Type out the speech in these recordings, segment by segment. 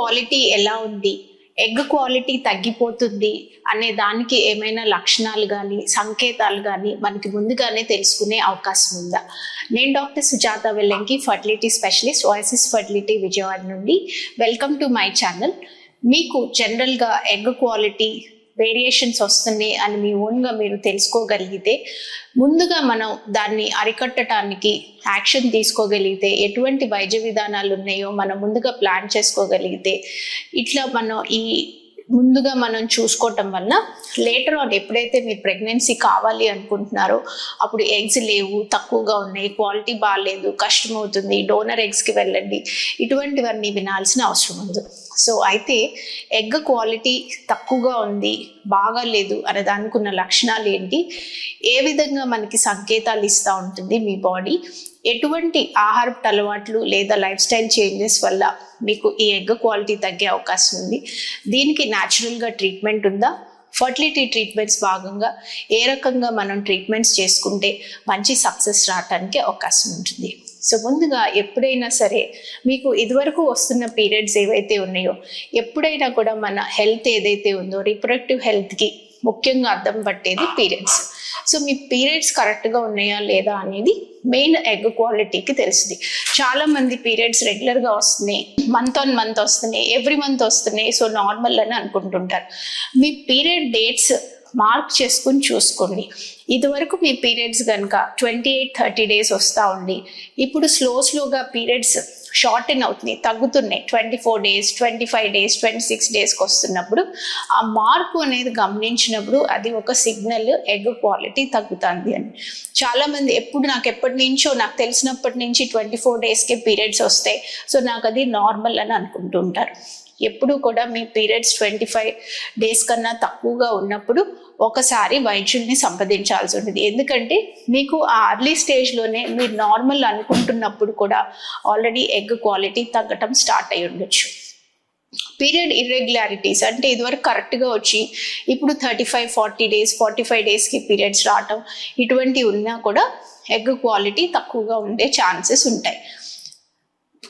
Quality ఎలా ఉంది? Egg quality తగ్గిపోతుంది అనే దానికి ఏమైనా లక్షణాలు కానీ సంకేతాలు కానీ మనకి ముందుగానే తెలుసుకునే అవకాశం ఉందా? నేను doctor Sujatha Vellanki fertility specialist OSS fertility Vijayawada నుండి. వెల్కమ్ టు మై ఛానల్ మీకు జనరల్గా ఎగ్ క్వాలిటీ వేరియేషన్స్ వస్తున్నాయి అని మీ ఓన్గా మీరు తెలుసుకోగలిగితే ముందుగా మనం దాన్ని అరికట్టడానికి యాక్షన్ తీసుకోగలిగితే ఎటువంటి వైద్య విధానాలు ఉన్నాయో మనం ముందుగా ప్లాన్ చేసుకోగలిగితే ఇట్లా మనం ఈ ముందుగా మనం చూసుకోవటం వల్ల లేటర్ ఆన్ ఎప్పుడైతే మీరు ప్రెగ్నెన్సీ కావాలి అనుకుంటున్నారో అప్పుడు ఎగ్స్ లేవు తక్కువగా ఉన్నాయి క్వాలిటీ బాగాలేదు కష్టం అవుతుంది డోనర్ ఎగ్స్కి వెళ్ళండి ఇటువంటివన్నీ వినాల్సిన అవసరం ఉంది సో అయితే ఎగ్ క్వాలిటీ తక్కువగా ఉంది బాగాలేదు అనే దానికి ఉన్న లక్షణాలు ఏంటి? ఏ విధంగా మనకి సంకేతాలు ఇస్తూ ఉంటుంది మీ బాడీ ఎటువంటి ఆహారపు అలవాట్లు లేదా లైఫ్ స్టైల్ చేంజెస్ వల్ల మీకు ఈ ఎగ్ క్వాలిటీ తగ్గే అవకాశం ఉంది? దీనికి న్యాచురల్గా ట్రీట్మెంట్ ఉందా? ఫర్టిలిటీ ట్రీట్మెంట్స్ భాగంగా ఏ రకంగా మనం ట్రీట్మెంట్స్ చేసుకుంటే మంచి సక్సెస్ రావడానికి అవకాశం ఉంటుంది. సో ముందుగా ఎప్పుడైనా సరే మీకు ఇదివరకు వస్తున్న పీరియడ్స్ ఏవైతే ఉన్నాయో ఎప్పుడైనా కూడా మన హెల్త్ ఏదైతే ఉందో రిప్రొడక్టివ్ హెల్త్కి ముఖ్యంగా అర్థం పట్టేది పీరియడ్స్ సో మీ పీరియడ్స్ కరెక్ట్గా ఉన్నాయా లేదా అనేది మెయిన్ ఎగ్ క్వాలిటీకి తెలుస్తుంది. చాలా మంది పీరియడ్స్ రెగ్యులర్గా వస్తున్నాయి మంత్ ఆన్ మంత్ వస్తున్నాయి ఎవ్రీ మంత్ వస్తున్నాయి సో నార్మల్ అని అనుకుంటుంటారు. మీ పీరియడ్ డేట్స్ మార్క్ చేసుకుని చూసుకోండి. ఇదివరకు మీ పీరియడ్స్ కనుక ట్వంటీ ఎయిట్ థర్టీ డేస్ వస్తూ ఉండి ఇప్పుడు స్లో స్లోగా పీరియడ్స్ షార్టెన్ అవుతున్నాయి తగ్గుతున్నాయి. Twenty four days twenty five days twenty six డేస్కి వస్తున్నప్పుడు ఆ మార్పు అనేది గమనించినప్పుడు అది ఒక సిగ్నల్ ఎగ్ క్వాలిటీ తగ్గుతుంది అని. చాలామంది ఎప్పుడు నాకు ఎప్పటి నుంచో నాకు తెలిసినప్పటి నుంచి ట్వంటీ ఫోర్ డేస్కే పీరియడ్స్ వస్తాయి. సో నాకు అది నార్మల్ అని అనుకుంటుంటారు ఎప్పుడు కూడా మీ పీరియడ్స్ ట్వంటీ ఫైవ్ డేస్ కన్నా తక్కువగా ఉన్నప్పుడు ఒకసారి వైద్యుల్ని సంప్రదించాల్సి ఉంటుంది. ఎందుకంటే మీకు ఆ అర్లీ స్టేజ్లోనే మీరు నార్మల్ అనుకుంటున్నప్పుడు కూడా ఆల్రెడీ ఎగ్ క్వాలిటీ తగ్గటం స్టార్ట్ అయి ఉండొచ్చు. పీరియడ్ ఇర్రెగ్యులారిటీస్ అంటే ఇదివరకు కరెక్ట్గా వచ్చి ఇప్పుడు thirty five forty days forty five డేస్కి పీరియడ్స్ రావటం ఇటువంటి ఉన్నా కూడా ఎగ్ క్వాలిటీ తక్కువగా ఉండే ఛాన్సెస్ ఉంటాయి.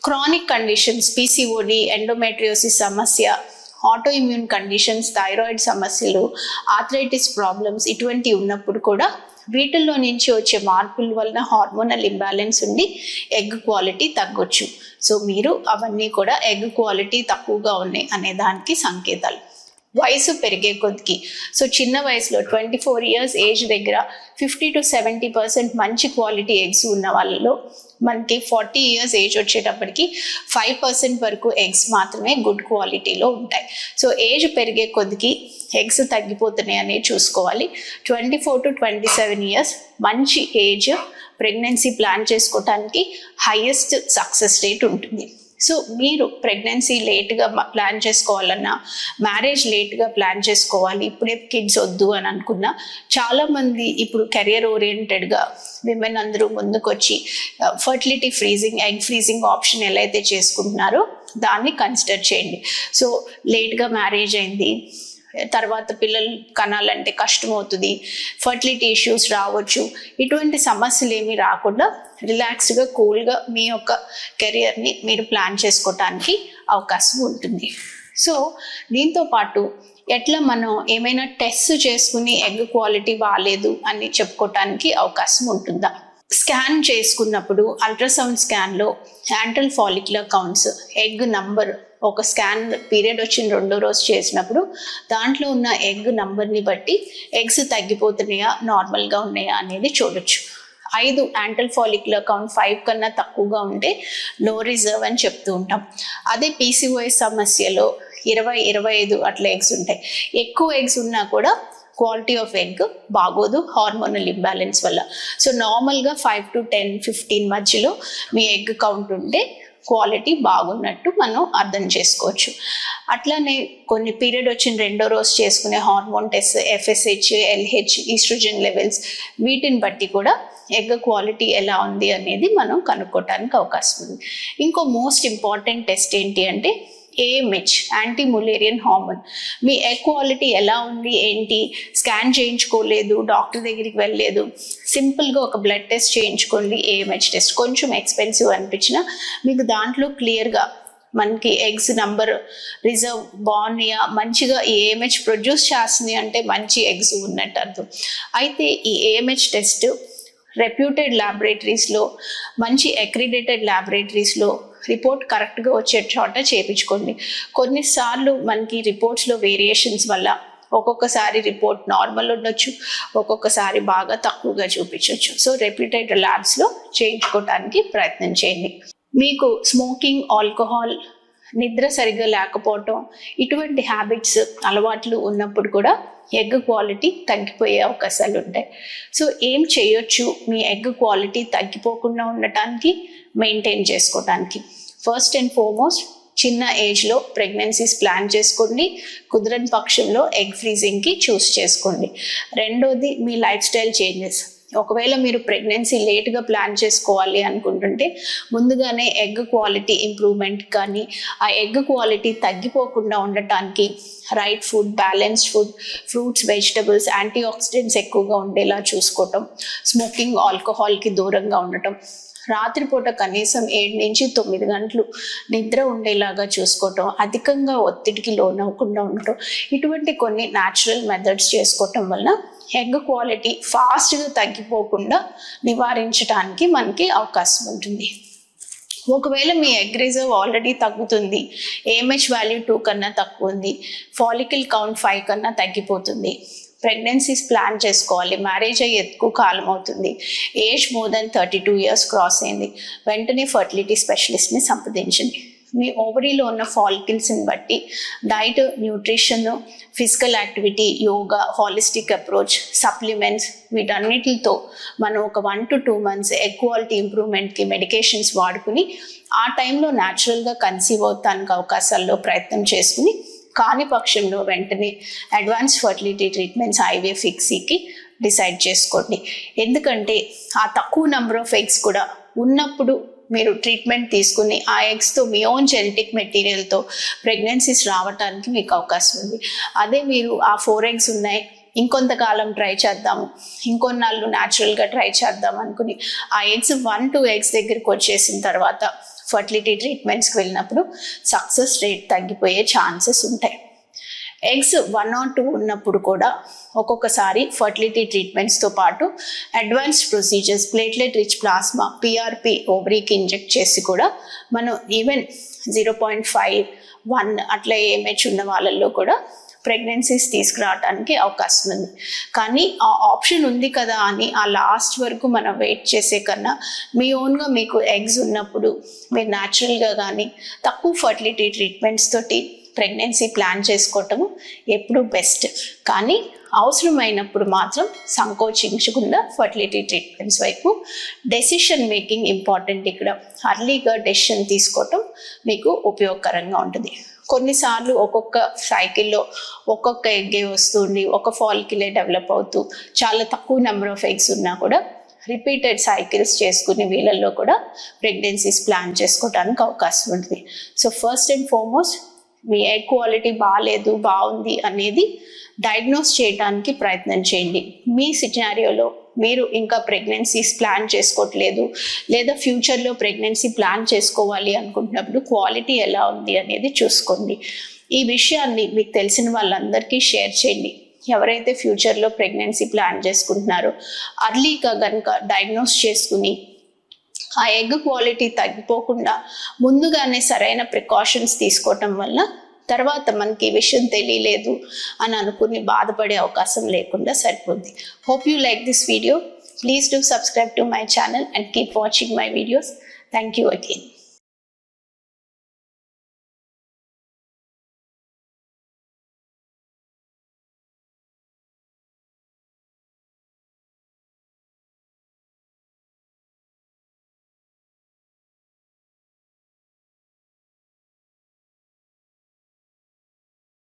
క్రానిక్ కండిషన్స్ పీసీఓడి ఎండోమెట్రియోసిస్ సమస్య ఆటో ఇమ్యూన్ కండిషన్స్ థైరాయిడ్ సమస్యలు ఆథరైటిస్ ప్రాబ్లమ్స్ ఇటువంటి ఉన్నప్పుడు కూడా వీటిల్లో నుంచి వచ్చే మార్పుల వలన హార్మోనల్ ఇంబ్యాలెన్స్ ఉండి ఎగ్ క్వాలిటీ తగ్గొచ్చు. సో మీరు అవన్నీ కూడా ఎగ్ క్వాలిటీ తక్కువగా ఉన్నాయి అనే దానికి సంకేతాలు. వయసు పెరిగే కొద్దికి. సో చిన్న వయసులో ట్వంటీ ఫోర్ ఇయర్స్ ఏజ్ దగ్గర ఫిఫ్టీ టు సెవెంటీ పర్సెంట్ మంచి క్వాలిటీ ఎగ్స్ ఉన్న వాళ్ళలో మనకి ఫార్టీ ఇయర్స్ ఏజ్ వచ్చేటప్పటికి ఫైవ్ పర్సెంట్ వరకు ఎగ్స్ మాత్రమే గుడ్ క్వాలిటీలో ఉంటాయి. సో ఏజ్ పెరిగే కొద్దికి ఎగ్స్ తగ్గిపోతున్నాయి అనేది చూసుకోవాలి. Twenty four to twenty seven years మంచి ఏజ్ ప్రెగ్నెన్సీ ప్లాన్ చేసుకోవటానికి హైయెస్ట్ సక్సెస్ రేట్ ఉంటుంది. సో మీరు ప్రెగ్నెన్సీ లేట్గా ప్లాన్ చేసుకోవాలన్నా మ్యారేజ్ లేట్గా ప్లాన్ చేసుకోవాలి. ఇప్పుడే కిడ్స్ వద్దు అని అనుకున్నా చాలామంది ఇప్పుడు కెరియర్ ఓరియంటెడ్గా విమెన్ అందరూ ముందుకొచ్చి fertility freezing egg freezing option ఎలా అయితే చేసుకుంటున్నారో దాన్ని కన్సిడర్ చేయండి. సో లేట్గా మ్యారేజ్ అయింది తర్వాత పిల్లలు కనాలంటే కష్టం అవుతుంది ఫర్టిలిటీ ఇష్యూస్ రావచ్చు. ఇటువంటి సమస్యలు ఏమీ రాకుండా రిలాక్స్గా కూల్గా మీ యొక్క కెరియర్ని మీరు ప్లాన్ చేసుకోవటానికి అవకాశం ఉంటుంది. సో దీంతో పాటు ఎట్లా మనం ఏమైనా టెస్ట్ చేసుకుని ఎగ్ క్వాలిటీ బాగాలేదు అని చెప్పుకోవటానికి అవకాశం ఉంటుందా? స్కాన్ చేసుకున్నప్పుడు ultrasound స్కాన్లో antral follicular counts egg number ఒక స్కాన్ పీరియడ్ వచ్చిన రెండో రోజు చేసినప్పుడు దాంట్లో ఉన్న ఎగ్ నంబర్ని బట్టి ఎగ్స్ తగ్గిపోతున్నాయా నార్మల్గా ఉన్నాయా అనేది చూడొచ్చు. ఐదు యాంటల్ ఫాలిక్యులర్ కౌంట్ ఫైవ్ కన్నా తక్కువగా ఉంటే నో రిజర్వ్ అని చెప్తూ ఉంటాం. అదే పీసీఓఎస్ సమస్యలో ఇరవై ఇరవై ఐదు అట్లా ఎగ్స్ ఉంటాయి. ఎక్కువ ఎగ్స్ ఉన్నా కూడా క్వాలిటీ ఆఫ్ ఎగ్ బాగోదు హార్మోనల్ ఇంబ్యాలెన్స్ వల్ల. సో నార్మల్గా ఫైవ్ టు టెన్ ఫిఫ్టీన్ మధ్యలో మీ ఎగ్ కౌంట్ ఉంటే క్వాలిటీ బాగున్నట్టు మనం అర్థం చేసుకోవచ్చు. అట్లానే కొన్ని పీరియడ్ వచ్చిన రెండో రోజు చేసుకునే hormone test FSH LH estrogen levels వీటిని బట్టి కూడా ఎగ్ క్వాలిటీ ఎలా ఉంది అనేది మనం కనుక్కోవటానికి అవకాశం ఉంది. ఇంకో మోస్ట్ ఇంపార్టెంట్ టెస్ట్ ఏంటి అంటే ఏఎంహెచ్ యాంటీ ములేరియన్ హార్మోన్ మీ ఎగ్ క్వాలిటీ ఎలా ఉంది ఏంటి? స్కాన్ చేయించుకోలేదు డాక్టర్ దగ్గరికి వెళ్ళలేదు. సింపుల్గా ఒక బ్లడ్ టెస్ట్ చేయించుకోండి ఏఎంహెచ్ టెస్ట్ కొంచెం ఎక్స్పెన్సివ్ అనిపించినా మీకు దాంట్లో క్లియర్గా మనకి ఎగ్స్ నంబర్ రిజర్వ్ బాగున్నాయా మంచిగా ఈ ఏఎంహెచ్ ప్రొడ్యూస్ చేస్తుంది అంటే మంచి ఎగ్స్ ఉన్నట్టు అర్థం. అయితే ఈ ఏఎంహెచ్ టెస్ట్ రెప్యూటెడ్ ల్యాబొరేటరీస్లో మంచి అక్రిడేటెడ్ ల్యాబొరేటరీస్లో రిపోర్ట్ కరెక్ట్గా వచ్చే చోట చేయించుకోండి కొన్నిసార్లు మనకి రిపోర్ట్స్లో వేరియేషన్స్ వల్ల ఒక్కొక్కసారి రిపోర్ట్ నార్మల్ ఉండొచ్చు ఒక్కొక్కసారి బాగా తక్కువగా చూపించవచ్చు సో రెప్యూటెడ్ ల్యాబ్స్లో చేయించుకోవడానికి ప్రయత్నం చేయండి. మీకు స్మోకింగ్ ఆల్కహాల్ నిద్ర సరిగా లేకపోవటం ఇటువంటి హ్యాబిట్స్ అలవాట్లు ఉన్నప్పుడు కూడా ఎగ్ క్వాలిటీ తగ్గిపోయే అవకాశాలు ఉంటాయి సో ఏం చేయొచ్చు? మీ ఎగ్ క్వాలిటీ తగ్గిపోకుండా ఉండటానికి మెయింటైన్ చేసుకోవటానికి. ఫస్ట్ అండ్ ఫార్మోస్ట్ చిన్న ఏజ్లో ప్రెగ్నెన్సీస్ ప్లాన్ చేసుకోండి. కుదరని పక్షంలో ఎగ్ ఫ్రీజింగ్కి చూస్ చేసుకోండి. రెండోది మీ లైఫ్ స్టైల్ చేంజెస్ ఒకవేళ మీరు ప్రెగ్నెన్సీ లేట్గా ప్లాన్ చేసుకోవాలి అనుకుంటుంటే ముందుగానే ఎగ్ క్వాలిటీ ఇంప్రూవ్మెంట్ కానీ ఆ ఎగ్ క్వాలిటీ తగ్గిపోకుండా ఉండటానికి right food balanced food fruits vegetables antioxidants ఎక్కువగా ఉండేలా చూసుకోవటం స్మోకింగ్ ఆల్కహాల్కి దూరంగా ఉండటం రాత్రిపూట కనీసం ఏడు నుంచి తొమ్మిది గంటలు నిద్ర ఉండేలాగా చూసుకోవటం అధికంగా ఒత్తిడికి లోనవ్వకుండా ఉండటం ఇటువంటి కొన్ని న్యాచురల్ మెథడ్స్ చేసుకోవటం వల్ల ఎగ్ క్వాలిటీ ఫాస్ట్గా తగ్గిపోకుండా నివారించడానికి మనకి అవకాశం ఉంటుంది. ఒకవేళ మీ ఎగ్ రిజర్వ్ ఆల్రెడీ తగ్గుతుంది ఏఎంహెచ్ వాల్యూ టూ కన్నా తక్కువ ఉంది ఫాలికల్ కౌంట్ ఫైవ్ కన్నా తగ్గిపోతుంది ప్రెగ్నెన్సీస్ ప్లాన్ చేసుకోవాలి మ్యారేజ్ అయ్యి ఎక్కువ కాలం అవుతుంది age more than thirty two years cross అయింది వెంటనే ఫర్టిలిటీ స్పెషలిస్ట్ని సంప్రదించండి. మీ ఓవరీలో ఉన్న ఫాలికల్స్ని బట్టి diet nutrition physical activity yoga holistic approach supplements వీటన్నిటితో మనం ఒక one to two months egg quality ఇంప్రూవ్మెంట్కి medications వాడుకుని ఆ టైంలో న్యాచురల్గా కన్సీవ్ అవుతానికి అవకాశాల్లో ప్రయత్నం చేసుకుని కాని పక్షంలో వెంటనే అడ్వాన్స్ ఫర్టిలిటీ ట్రీట్మెంట్స్ ఐవే ఫిక్సీకి డిసైడ్ చేసుకోండి. ఎందుకంటే ఆ తక్కువ నెంబర్ ఆఫ్ ఎగ్స్ కూడా ఉన్నప్పుడు మీరు ట్రీట్మెంట్ తీసుకుని ఆ ఎగ్స్తో మీ ఓన్ జెనెటిక్ మెటీరియల్తో ప్రెగ్నెన్సీస్ రావడానికి మీకు అవకాశం ఉంది. అదే మీరు ఆ ఫోర్ ఎగ్స్ ఉన్నాయి ఇంకొంతకాలం ట్రై చేద్దాము ఇంకొన్నాళ్ళు న్యాచురల్గా ట్రై చేద్దాం అనుకుని ఆ ఎగ్స్ వన్ టూ ఎగ్స్ దగ్గరికి వచ్చేసిన తర్వాత ఫర్టిలిటీ ట్రీట్మెంట్స్కి వెళ్ళినప్పుడు సక్సెస్ రేట్ తగ్గిపోయే ఛాన్సెస్ ఉంటాయి. ఎగ్స్ వన్ ఆర్ టూ ఉన్నప్పుడు కూడా ఒక్కొక్కసారి ఫర్టిలిటీ ట్రీట్మెంట్స్తో పాటు advanced procedures platelet rich plasma PRP ఓవరీకి inject చేసి కూడా మనం even zero point five one అట్లా ఏమేజ్ ఉన్న వాళ్ళల్లో కూడా ప్రెగ్నెన్సీస్ తీసుకురావడానికి అవకాశం ఉంది. కానీ ఆ ఆప్షన్ ఉంది కదా అని ఆ లాస్ట్ వరకు మనం వెయిట్ చేసే కన్నా మీ ఓన్గా మీకు ఎగ్స్ ఉన్నప్పుడు మీరు న్యాచురల్గా కానీ తక్కువ ఫర్టిలిటీ ట్రీట్మెంట్స్ తోటి ప్రెగ్నెన్సీ ప్లాన్ చేసుకోవటము ఎప్పుడు బెస్ట్. కానీ అవసరమైనప్పుడు మాత్రం సంకోచించకుండా ఫర్టిలిటీ ట్రీట్మెంట్స్ వైపు డెసిషన్ మేకింగ్ ఇంపార్టెంట్ ఇక్కడ. అర్లీగా డెసిషన్ తీసుకోవటం మీకు ఉపయోగకరంగా ఉంటుంది. కొన్నిసార్లు ఒక్కొక్క సైకిల్లో ఒక్కొక్క ఎగ్గే వస్తుంది ఒక ఫాల్కిలే డెవలప్ అవుతూ చాలా తక్కువ నెంబర్ ఆఫ్ ఎగ్స్ ఉన్నా కూడా రిపీటెడ్ సైకిల్స్ చేసుకునే వీళ్ళల్లో కూడా ప్రెగ్నెన్సీస్ ప్లాన్ చేసుకోవడానికి అవకాశం ఉంటుంది. సో ఫస్ట్ అండ్ ఫార్మోస్ట్ మీ ఎగ్ క్వాలిటీ బాగాలేదు బాగుంది అనేది డయాగ్నోస్ చేయడానికి ప్రయత్నం చేయండి. మీ సినారియోలో మీరు ఇంకా ప్రెగ్నెన్సీస్ ప్లాన్ చేసుకోవట్లేదు లేదా ఫ్యూచర్లో ప్రెగ్నెన్సీ ప్లాన్ చేసుకోవాలి అనుకుంటున్నప్పుడు క్వాలిటీ ఎలా ఉంది అనేది చూసుకోండి. ఈ విషయాన్ని మీకు తెలిసిన వాళ్ళందరికీ షేర్ చేయండి. ఎవరైతే ఫ్యూచర్లో ప్రెగ్నెన్సీ ప్లాన్ చేసుకుంటున్నారో అర్లీగా కనుక డయాగ్నోస్ చేసుకుని ఆ ఎగ్ క్వాలిటీ తగ్గిపోకుండా ముందుగానే సరైన ప్రికాషన్స్ తీసుకోవటం వల్ల తర్వాత మనకి ఈ విషయం తెలియలేదు అని అనుకుని బాధపడే అవకాశం లేకుండా సరిపోద్ది. Hope you like this video please do subscribe to my channel and keep watching my videos thank you again